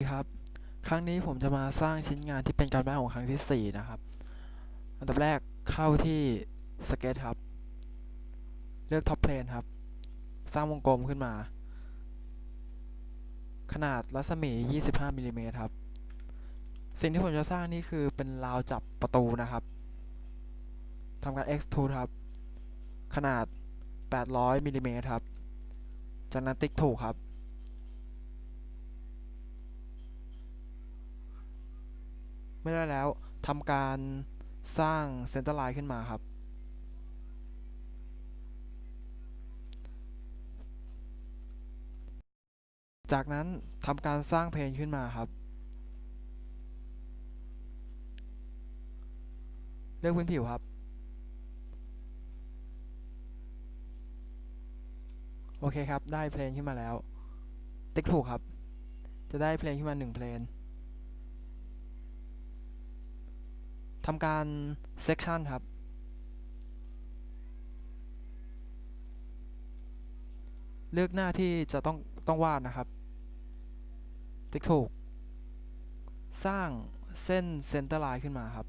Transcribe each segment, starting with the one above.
ครับ ครั้งนี้ผมจะมาสร้างชิ้นงานที่เป็นการบ้านของครั้งที่ 4 นะครับ อันดับแรกเข้าที่ Sketch ครับ เลือก Top Plane ครับ สร้างวงกลมขึ้นมา ขนาดรัศมี 25มิลลิเมตรครับ สิ่งที่ผมจะสร้างนี่คือเป็นราวจับประตูนะครับ ทำการ Extrude ครับ ขนาด 800มิลลิเมตรครับ จากนั้นติ๊กถูกครับ เมื่อได้แล้วทำการสร้างเซนเตอร์ไลน์ขึ้นมาครับ จากนั้นทำการสร้างเพลนขึ้นมาครับ เลือกพื้นผิวครับ โอเคครับ ได้เพลนขึ้นมาแล้ว ติ๊กถูกครับ จะได้เพลนขึ้นมา1เพลน ทำการ section ครับ เลือกหน้าที่จะต้องต้องวาดนะครับ ติ๊กถูก สร้างเส้นเซนเตอร์ไลน์ขึ้นมาครับ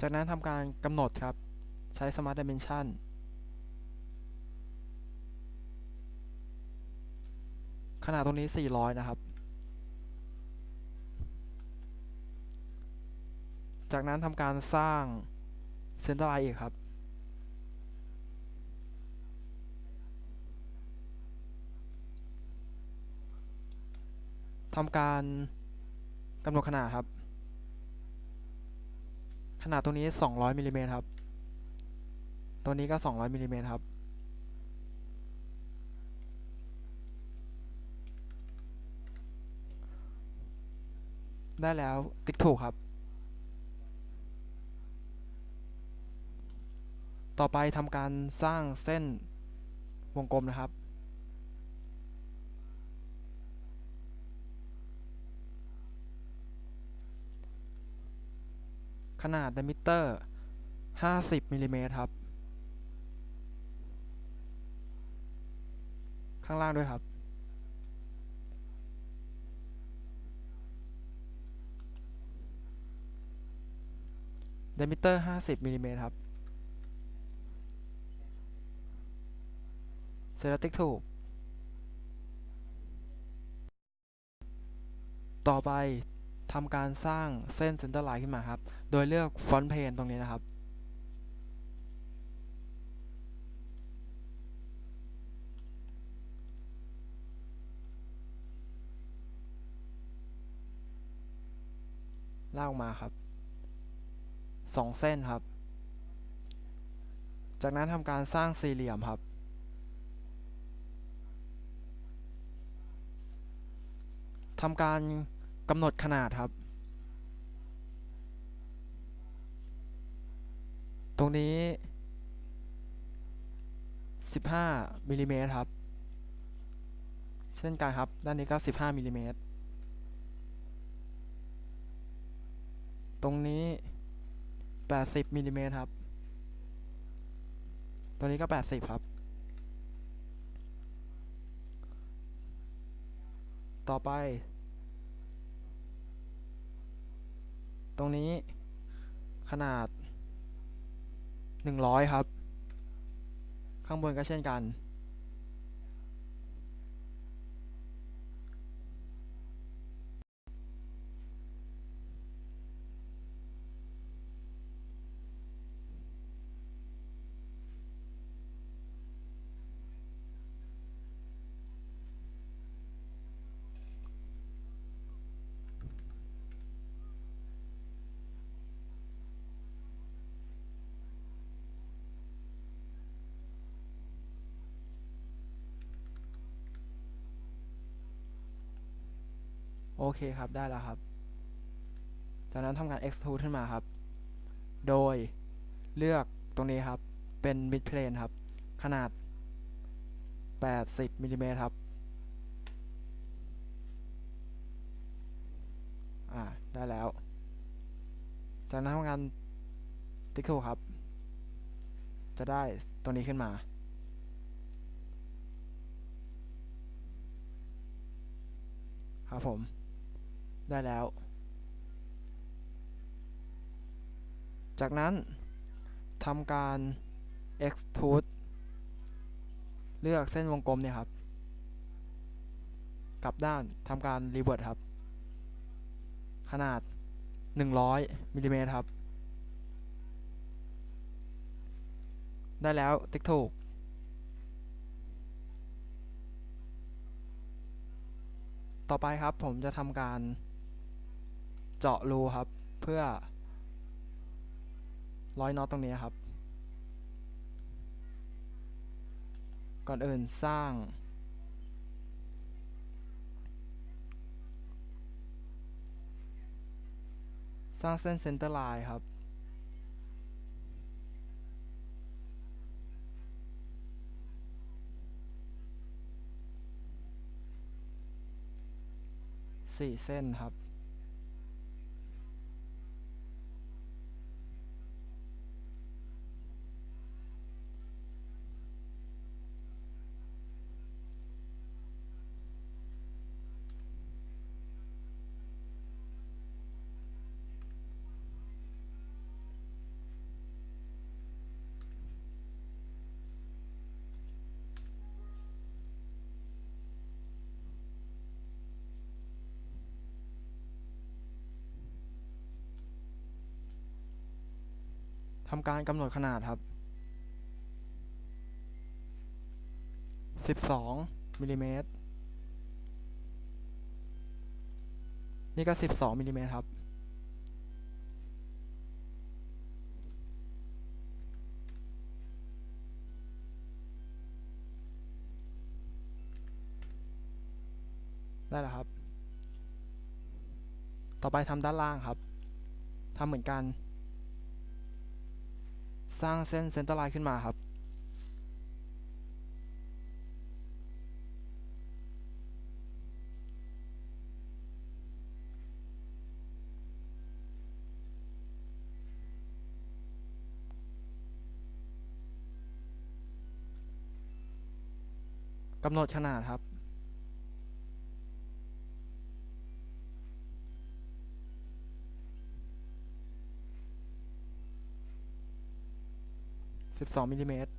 จากนั้นทำการกำหนดครับ ใช้ Smart Dimension ขนาดตรงนี้ 400 นะครับ จากนั้นทำการสร้างเซนเตอร์ไลน์อีกครับทำการกำหนดขนาดครับ ขนาดตรงนี้ 200มิลลิเมตรครับ ตัวนี้ก็ 200มิลลิเมตรครับ ได้แล้วติ๊กถูกครับ ต่อไปทำการสร้างเส้นวงกลมนะครับ นาด diameter 50มิลลิเมตรครับ ข้างล่างด้วยครับ diameter 50มิลลิเมตรครับ เซราติกถูก ต่อไป ทำการสร้างเส้นเซนเตอร์ไลน์ขึ้นมาครับ โดยเลือกฟอนต์เพนตรงนี้นะครับ ลากมาครับสองเส้นครับ จากนั้นทำการสร้างสี่เหลี่ยมครับทำการ กำหนดขนาดครับ ตรงนี้ 15มิลลิเมตรครับ เช่นกันครับ ด้านนี้ก็ 15มิลลิเมตร ตรงนี้ 80มิลลิเมตรครับ ตรงนี้ก็ 80 ครับต่อไป ตรงนี้ขนาด 100 ครับ ข้างบนก็เช่นกัน โอเคครับได้แล้วครับ จากนั้นทำการ extrude ขึ้นมาครับ โดยเลือกตรงนี้ครับ เป็น mid plane ครับ ขนาด 80มิลลิเมตรครับ อ่า ได้แล้ว จากนั้นทำการติ๊กถูครับ จะได้ตัวนี้ขึ้นมาครับผม ได้แล้ว จากนั้นทำการ extrude เลือกเส้นวงกลมเนี่ยครับ กลับด้านทำการ revert ครับ ขนาด 100มิลลิเมตรครับ ได้แล้วติ๊กถูกต่อไปครับผมจะทำการ เจาะรูครับ เพื่อร้อยน็อตตรงนี้ครับ ก่อนอื่นสร้าง สร้างเส้นเซนเตอร์ไลน์ครับสี่เส้นครับ ทำการกำหนดขนาดครับ 12มิลลิเมตร นี่ก็ 12มิลลิเมตรครับได้แล้วครับ ต่อไปทำด้านล่างครับ ทำเหมือนกัน สร้างเส้นเซนเตอร์ไลน์ขึ้นมาครับ กำหนดขนาดครับ 12มิลลิเมตร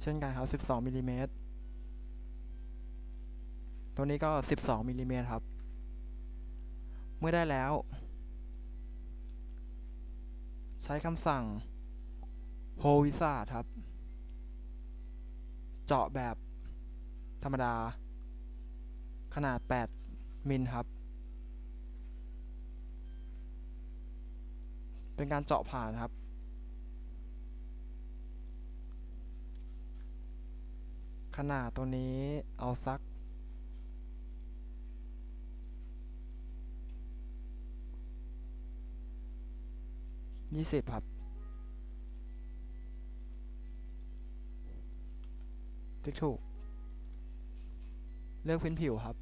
เช่นกันครับ 12มิลลิเมตรตัวนี้ก็ 12มิลลิเมตรครับ เมื่อได้แล้ว ใช้คำสั่ง h o w i z a r d ครับ เจาะแบบธรรมดา ขนาด 8 มิลครับ เป็นการเจาะผ่านครับ ขนาดตัวนี้เอาสักยี่สิบครับ ติ๊กถูก เลือกพื้นผิวครับ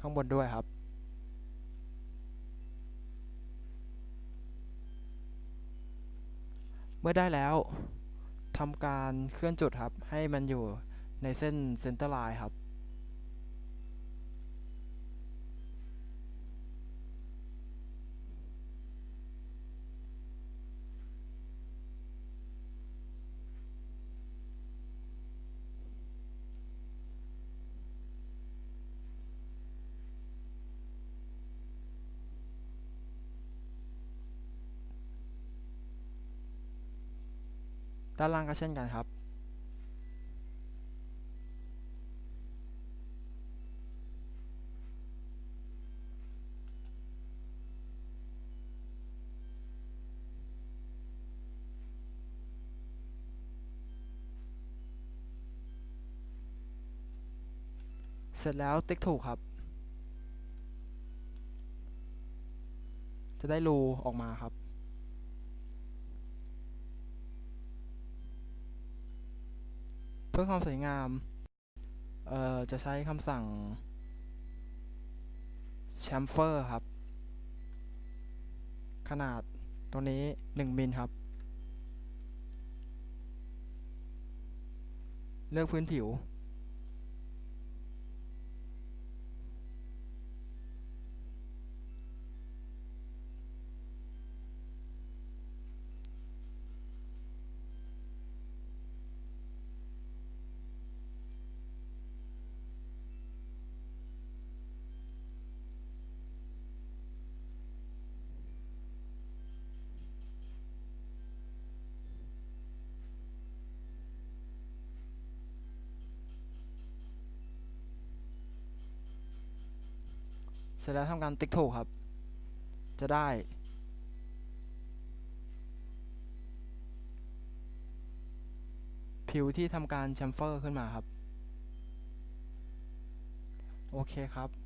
ข้างบนด้วยครับ เมื่อได้แล้วทำการเคลื่อนจุดครับ ให้มันอยู่ในเส้นเซนเตอร์ไลน์ครับ ด้านล่างก็เช่นกันครับ เสร็จแล้วติ๊กถูกครับ จะได้รูออกมาครับ เพื่อความสวยงาม เอ่อ จะใช้คำสั่ง chamfer ครับ ขนาดตัวนี้ 1 มิลครับ เลือกพื้นผิว เสร็จแล้วทำการติ๊กถูกครับ จะได้ ผิวที่ทำการแชมเฟอร์ขึ้นมาครับ โอเคครับ